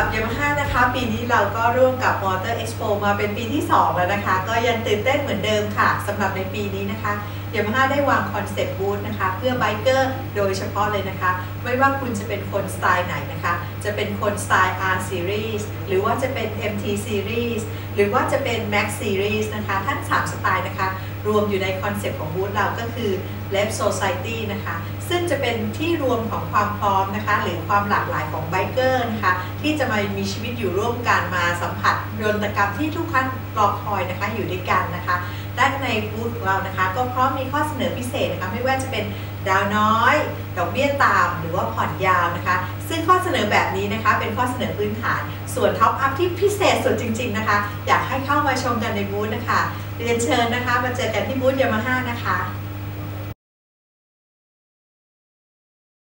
ามาฮ่านะคะ ปีนี้เราก็ร่วมกับ Motor Expo มาเป็นปีที่ 2 แล้วนะคะ ก็ยังตื่นเต้นเหมือนเดิมค่ะสำหรับในปีนี้นะคะยามาฮ่าได้วางคอนเซ็ปต์บูธนะคะ เพื่อไบเกอร์โดยเฉพาะเลยนะคะ ไม่ว่าคุณจะเป็นคนสไตล์ไหนนะคะ จะเป็นคนสไตล์ R Series หรือว่าจะเป็น MT Series หรือว่าจะเป็น Max Series นะคะ ทั้ง 3 สไตล์นะคะ รวมอยู่ในคอนเซ็ปต์ของบูธเราก็คือ Lab Society นะคะ ซึ่งจะเป็นที่รวมของความพร้อมนะคะ หรือความหลากหลายของไบเกอร์นะคะที่จะมามีชีวิตอยู่ร่วมกันมาสัมผัสยนตกรรมที่ทุกท่านรอคอยนะคะอยู่ด้วยกันนะคะและในบูธของเรานะคะ ก็พร้อมมีข้อเสนอพิเศษนะคะไม่ว่าจะเป็นดาวน้อย ดอกเบี้ยต่ำหรือว่าผ่อนยาวนะคะ ซึ่งข้อเสนอแบบนี้นะคะ เป็นข้อเสนอพื้นฐาน ส่วนท็อปอัพที่พิเศษสุดจริง ๆนะคะ อยากให้เข้ามาชมกันในบูธนะคะเรียนเชิญนะคะ มาเจอกันที่บูธยามาฮ่านะคะ